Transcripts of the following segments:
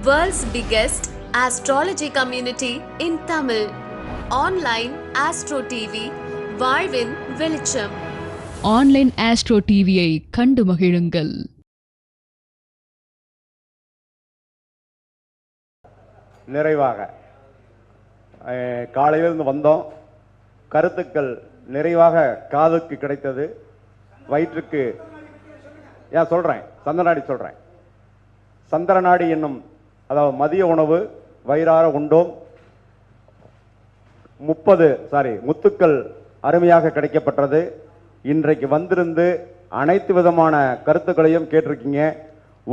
World's biggest astrology community in Tamil. Online Astro TV, வாழ்வின் வெளிச்சம் online astro டிவியை கண்டு மகிழுங்கள். நிறைவாக. காலையிலிருந்து வந்தோம். கருத்துக்கள் நிறைவாக காதுக்கு கிடைத்தது. வயிற்றுக்கு ஏன் சொல்றேன். சந்தனாடி சொல்றேன். சந்திரநாடி என்னும் அதாவது மதிய உணவு வயிறார உண்டோம். முப்பது சாரி முத்துக்கள் அருமையாக கிடைக்கப்பட்டது. இன்றைக்கு வந்திருந்து அனைத்து விதமான கருத்துக்களையும் கேட்டிருக்கீங்க.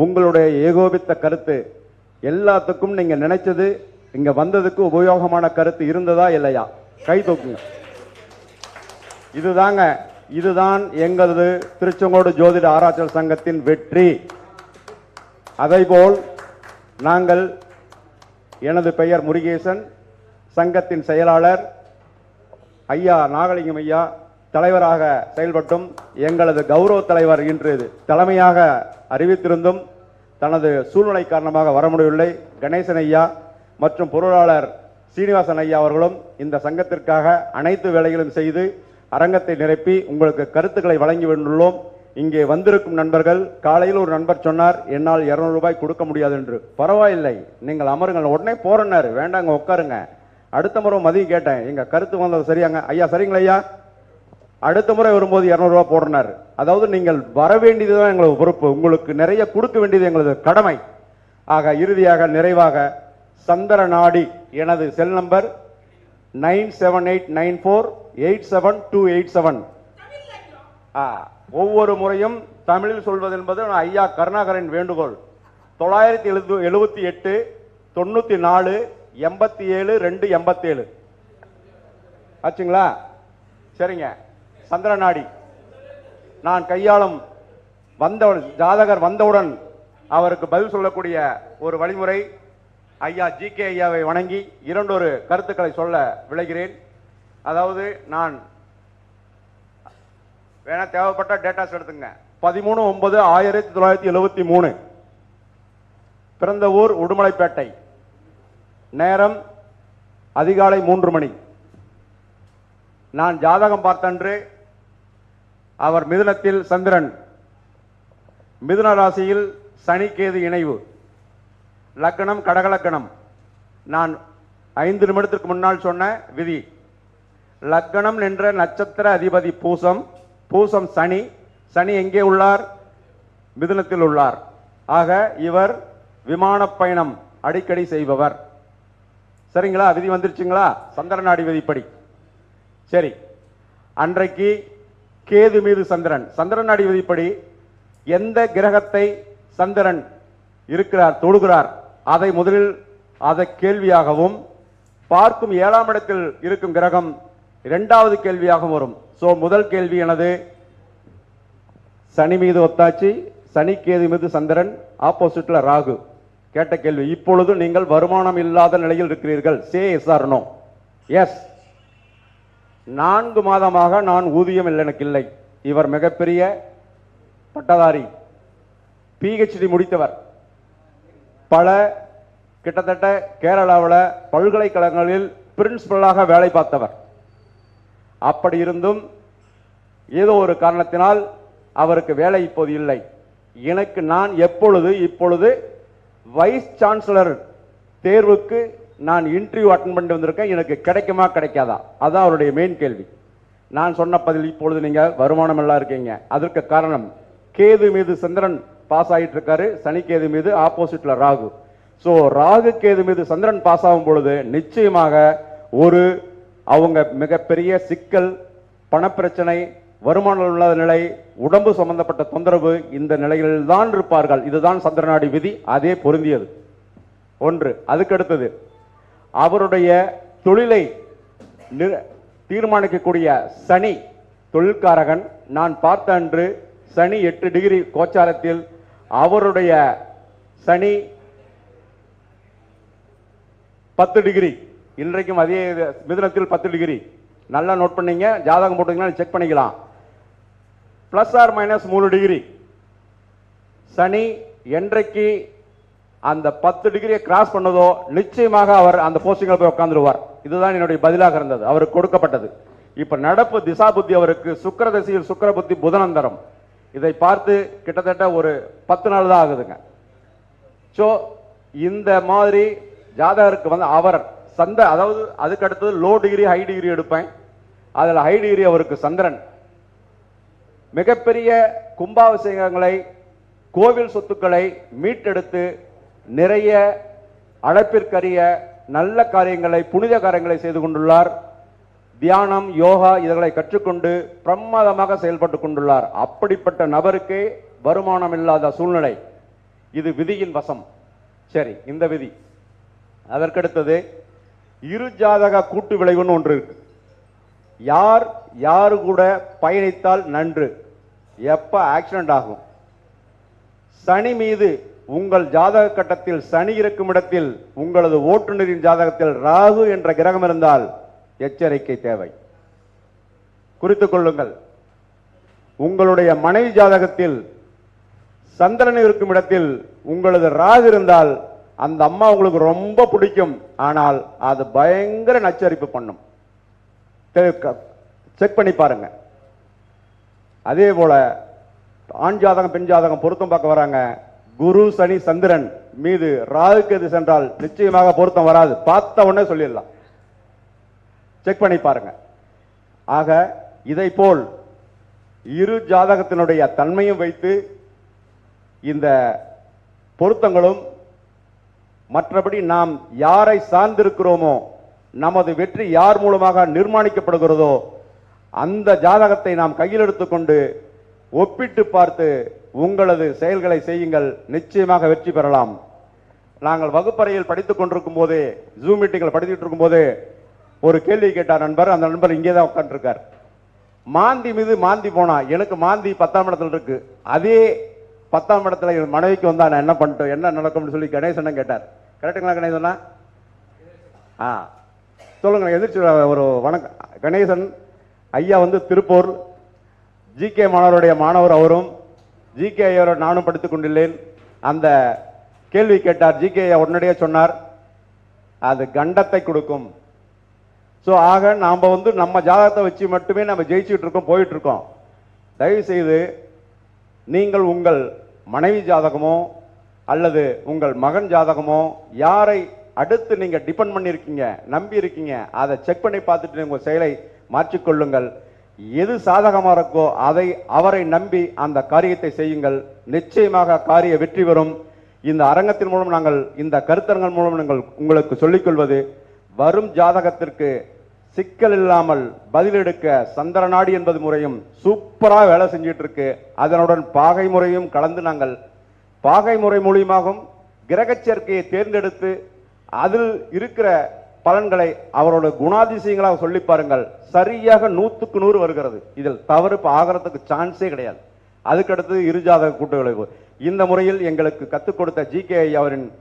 உங்களுடைய ஏகோபித்த கருத்து எல்லாத்துக்கும் நீங்க நினைச்சது இங்க வந்ததுக்கு உபயோகமான கருத்து இருந்ததா இல்லையா? கை தூக்குங்க. இதுதாங்க இதுதான் எங்களது திருச்செங்கோடு ஜோதிட ஆராய்ச்சல் சங்கத்தின் வெற்றி. அதைபோல் நாங்கள் எனது பெயர் முருகேசன் சங்கத்தின் செயலாளர் ஐயா நாகலிங்கம் ஐயா தலைவராக செயல்பட்டும் எங்களது கௌரவ தலைவர் இன்று தலைமையாக அறிவித்திருந்தும் தனது சூழ்நிலை காரணமாக வர முடியவில்லை கணேசன் ஐயா மற்றும் பொருளாளர் சீனிவாசன் ஐயா அவர்களும் இந்த சங்கத்திற்காக அனைத்து வேலைகளும் செய்து அரங்கத்தை நிரப்பி உங்களுக்கு கருத்துக்களை வழங்கி வந்துள்ளோம். இங்கே வந்திருக்கும் நண்பர்கள் காலையில் ஒரு நண்பர் சொன்னார் என்னால் 200 ரூபாய் கொடுக்க முடியாது என்று. பரவாயில்லை நீங்கள் அமருங்கள். உடனே போறேன்னாரு. வேண்டாங்க உட்காருங்க. அடுத்த முறை மதியம் கேட்டேன். எங்க கருத்து வந்தது சரியாங்க. ஐயா சரிங்களா ஐயா. அடுத்த முறை வரும்போது 200 ரூபாய் போடுறாரு. அதாவது நீங்கள் வர வேண்டியதுதான் எங்களது பொறுப்பு. உங்களுக்கு நிறைய கொடுக்க வேண்டியது எங்களது கடமை. ஆக இறுதியாக நிறைவாக சந்திர நாடி எனது cell number nine seven eight nine four eight seven two eight seven. ஆ ஒவ்வொரு முறையும் தமிழில் சொல்வது என்பது ஐயா கருணாகரன் வேண்டுகோள். தொள்ளாயிரத்தி எழுபது எழுபத்தி எட்டு தொண்ணூற்றி நாலு எண்பத்தி ஏழு ரெண்டு எண்பத்தேழு. ஆச்சுங்களா? சரிங்க. சந்திரநாடி. நான் கையாளும் வந்த ஜாதகர் வந்தவுடன் அவருக்கு பதில் சொல்லக்கூடிய ஒரு வழிமுறை ஐயா ஜி கே ஐயாவை வணங்கி இரண்டொரு கருத்துக்களை சொல்ல விளைகிறேன் அதாவது நான் வேணா தேவைப்பட்ட டேட்டாஸ் எடுத்துங்க. பதிமூணு ஒன்பது ஆயிரத்தி தொள்ளாயிரத்தி எழுபத்தி மூணு. பிறந்த ஊர் உடுமலைப்பேட்டை. நேரம் அதிகாலை மூன்று மணி. நான் ஜாதகம் பார்த்தன்று அவர் மிதுனத்தில் சந்திரன். மிதுன ராசியில் சனிக்கேது இணைவு. லக்கணம் கடகலக்கணம். நான் ஐந்து நிமிடத்திற்கு முன்னால் சொன்ன விதி. லக்கணம் என்ற நட்சத்திர அதிபதி பூசம். பூசம் சனி சனி எங்கே உள்ளார்? மிதுனத்தில் உள்ளார். ஆக இவர் விமான பயணம் அடிக்கடி செய்பவர். சரிங்களா? விதி வந்துருச்சுங்களா? சந்திரன் விதிப்படி சரி. அன்றைக்கு கேது மீது சந்திரன். சந்திரன் விதிப்படி எந்த கிரகத்தை சந்திரன் இருக்கிறார் தொழுகிறார் அதை முதலில் அதை கேள்வியாகவும் பார்க்கும் ஏழாம் இடத்தில் இருக்கும் கிரகம் இரண்டாவது கேள்வியாக வரும். ஸோ முதல் கேள்வி எனது சனி மீது ஒத்தாச்சி சனிக்கேது மீது சந்திரன் ஆப்போசிட்டில் ராகு. கேட்ட கேள்வி இப்பொழுது நீங்கள் வருமானம் இல்லாத நிலையில் இருக்கிறீர்கள். Say yes or no yes நான்கு மாதமாக நான் ஊதியம் இல்லை எனக்கு இல்லை. இவர் மிகப்பெரிய பட்டதாரி. பிஹெச்டி முடித்தவர். பல கிட்டத்தட்ட கேரளாவில் பல்கலைக்கழகங்களில் பிரின்சிபலாக வேலை பார்த்தவர். அப்படி இருந்தும் ஏதோ ஒரு காரணத்தினால் அவருக்கு வேலை இப்போது இல்லை. எனக்கு நான் எப்பொழுது இப்பொழுது வைஸ் சான்சலர் தேர்வுக்கு நான் இன்டர்வியூ அட்டன் பண்ணிட்டு வந்திருக்கேன். எனக்கு கிடைக்குமா கிடைக்காதா? அதான் அவருடைய மெயின் கேள்வி. நான் சொன்ன பதில் இப்பொழுது நீங்கள் வருமானம் எல்லாம் இருக்கீங்க. அதற்கு காரணம் கேது மீது சந்திரன் பாஸ் ஆகிட்டு இருக்காரு சனி கேது மீது ஆப்போசிட்ல ராகு. ஸோ ராகு கேது மீது சந்திரன் பாஸ் ஆகும் பொழுது நிச்சயமாக ஒரு அவங்க மிகப்பெரிய சிக்கல் பணப்பிரச்சனை வருமானம் இல்லாத நிலை உடம்பு சம்பந்தப்பட்ட தொந்தரவு இந்த நிலையில் தான் இருப்பார்கள். இதுதான் சந்திரநாடி விதி. அதே பொருந்தியது. ஒன்று. அதுக்கடுத்தது அவருடைய தொழிலை தீர்மானிக்கக்கூடிய சனி தொழில்காரகன். நான் பார்த்த அன்று சனி எட்டு டிகிரி கோச்சாரத்தில் அவருடைய சனி பத்து டிகிரி இன்றைக்கும் அதே இது, மிதுனத்தில் பத்து டிகிரி. நல்லா நோட் பண்ணீங்க. ஜாதகம் போட்டீங்கன்னா செக் பண்ணிக்கலாம். ப்ளஸ் ஆர் மைனஸ் மூணு டிகிரி. சனி என்றைக்கு அந்த பத்து டிகிரியை கிராஸ் பண்ணதோ நிச்சயமாக அவர் அந்த போஸ்டிங்ல போய் உட்காந்துருவார் இதுதான் என்னுடைய பதிலாக இருந்தது. அவருக்கு கொடுக்கப்பட்டது. இப்போ நடப்பு திசா புத்தி அவருக்கு சுக்கர திசையில் சுக்கர புத்தி புதனந்தரம். இதை பார்த்து கிட்டத்தட்ட ஒரு பத்து நாள் தான் ஆகுதுங்க. ஸோ இந்த மாதிரி ஜாதகருக்கு வந்து அவர் சந்த அதாவது அதுக்கு அடுத்தது லோ டிகிரி ஹை டிகிரி எடுப்பேன். அதில் ஹை டிகிரி அவருக்கு சந்திரன். மிகப்பெரிய கும்பாபிஷேகங்களை கோவில் சொத்துக்களை மீட்டெடுத்து நிறைய அழைப்பிற்கரிய நல்ல காரியங்களை புனித காரியங்களை செய்து கொண்டுள்ளார். தியானம் யோகா இதுகளை கற்றுக்கொண்டு பிரமாதமாக செயல்பட்டு கொண்டுள்ளார். அப்படிப்பட்ட நபருக்கே வருமானம் இல்லாத சூழ்நிலை. இது விதியின் வசம். சரி இந்த விதி. அதற்கடுத்தது இரு ஜாதக கூட்டு விளைவுன்னு ஒன்று இருக்கு. யார் யாரு கூட பயணித்தால் நன்று? எப்ப ஆக்சிடென்ட் ஆகும்? சனி மீது உங்கள் ஜாதக கட்டத்தில் சனி இருக்கும் இடத்தில் உங்களது ஓட்டுநரின் ஜாதகத்தில் ராகு என்ற கிரகம் இருந்தால் எச்சரிக்கை தேவை. குறித்துக் கொள்ளுங்கள். உங்களுடைய மனைவி ஜாதகத்தில் சந்திரன் இருக்கும் இடத்தில் உங்களது ராகு இருந்தால் அந்த அம்மா உங்களுக்கு ரொம்ப பிடிக்கும். ஆனால் அது பயங்கர நச்சரிப்பு பண்ணும். செக் பண்ணி பாருங்க. அதே போல ஆண் ஜாதகம் பெண் ஜாதகம் பொருத்தம் பார்க்க வராங்க. குரு சனி சந்திரன் மீது ராகுக்கு சென்றால் நிச்சயமாக பொருத்தம் வராது. பார்த்த உடனே சொல்லிடலாம். செக் பண்ணி பாருங்க. ஆக இதை போல் இரு ஜாதகத்தினுடைய தன்மையும் வைத்து இந்த பொருத்தங்களும் மற்றபடி நாம் யாரை சார்ந்திருக்கிறோமோ நமது வெற்றி யார் மூலமாக நிர்மாணிக்கப்படுகிறதோ அந்த ஜாதகத்தை நாம் கையில் எடுத்துக்கொண்டு ஒப்பிட்டு பார்த்து உங்களது செயல்களை செய்யுங்கள். நிச்சயமாக வெற்றி பெறலாம். நாங்கள் வகுப்பறையில் படித்துக் கொண்டிருக்கும் போதே ஜூம் மீட்டிங்கில் படித்துட்டு இருக்கும் போதே ஒரு கேள்வி கேட்டார் நண்பர். அந்த நண்பர் இங்கே தான் உட்காந்துருக்கார் மாந்தி மீது மாந்தி போனா எனக்கு மாந்தி பத்தாம் இடத்துல இருக்கு. அதே பத்தாம் இடத்துல என் மனைவிக்கு வந்தா நான் என்ன பண்ணிட்டோம் என்ன நடக்கும்னு சொல்லி கணேசன் கேட்டார். கரெக்டுங்களா கணேசனா ஆ. சொல்லுங்க எதிர்த்து ஒரு வணக்கம் கணேசன் ஐயா வந்து திருப்பூர் ஜிகே மாணவருடைய மாணவர் அவரும் ஜிகே ஐயாவோட நானும் படித்துக் கொண்டுள்ளேன். அந்த கேள்வி கேட்டார் ஜிகே ஐயா உடனடியாக சொன்னார் அது கண்டத்தை கொடுக்கும். ஸோ ஆக நாம் வந்து நம்ம ஜாதகத்தை வச்சு மட்டுமே நம்ம ஜெயிச்சுட்டு இருக்கோம் போயிட்டு இருக்கோம். தயவுசெய்து நீங்கள் உங்கள் மனைவி ஜாதகமோ அல்லது உங்கள் மகன் ஜாதகமோ யாரை அடுத்து நீங்கள் டிபெண்ட் பண்ணியிருக்கீங்க நம்பி இருக்கீங்க அதை செக் பண்ணி பார்த்துட்டு உங்கள் செயலை மாற்றிக்கொள்ளுங்கள் எது சாதகமாக இருக்கோ அதை அவரை நம்பி அந்த காரியத்தை செய்யுங்கள். நிச்சயமாக காரிய வெற்றி வரும் இந்த அரங்கத்தின் மூலம் நாங்கள் இந்த கருத்தரங்கள் மூலம் நாங்கள் உங்களுக்கு சொல்லிக்கொள்வது வரும் ஜாதகத்திற்கு சிக்கல் இல்லாமல் பதிலெடுக்க சந்திரநாடி என்பது முறையும் சூப்பராக வேலை செஞ்சிட்டு இருக்கு. அதனுடன் பாகை முறையும் கலந்து நாங்கள் பாகை முறை மூலியமாகவும் கிரகச் சேர்க்கையை தேர்ந்தெடுத்து அதில் இருக்கிற பலன்களை அவரோட குணாதிசயங்களாக சொல்லி பாருங்கள். சரியாக நூற்றுக்கு நூறு வருகிறது. இதில் தவறு இப்போ ஆகிறதுக்கு சான்ஸே கிடையாது. அதுக்கடுத்து இருஜாதக கூட்டு இந்த முறையில் எங்களுக்கு கற்றுக் கொடுத்த ஜி கே அவரின்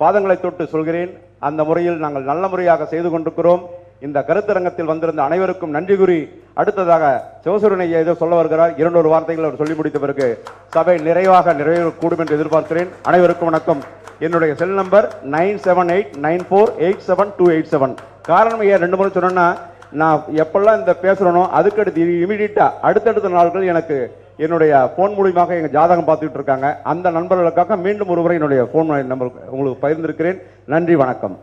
பாதங்களை தொட்டு சொல்கிறேன். அந்த முறையில் நாங்கள் நல்ல முறையாக செய்து கொண்டிருக்கிறோம். இந்த கருத்தரங்கத்தில் வந்திருந்த அனைவருக்கும் நன்றி கூறி அடுத்ததாக சிவசுரன் ஐயா ஏதோ சொல்ல வருகிறார். இரண்டொரு வார்த்தைகள் அவர் சொல்லி முடித்த பிறகு சபை நிறைவாக நிறைவு கூடும் என்று எதிர்பார்க்கிறேன். அனைவருக்கும் வணக்கம். என்னுடைய cell number nine seven eight nine four eight seven two eight seven. காரணம் ஐயா ரெண்டு முறை சொன்னேன்னா நான் எப்பெல்லாம் இந்த பேசுறேனோ அதுக்கடுத்து இமீடியட்டாக அடுத்தடுத்த நாள்கள் எனக்கு என்னுடைய ஃபோன் மூலியமாக எங்கள் ஜாதகம் பார்த்துக்கிட்டு இருக்காங்க. அந்த நண்பர்களுக்காக மீண்டும் ஒருவரை என்னுடைய ஃபோன் நம்பர் உங்களுக்கு பகிர்ந்திருக்கிறேன். நன்றி வணக்கம்.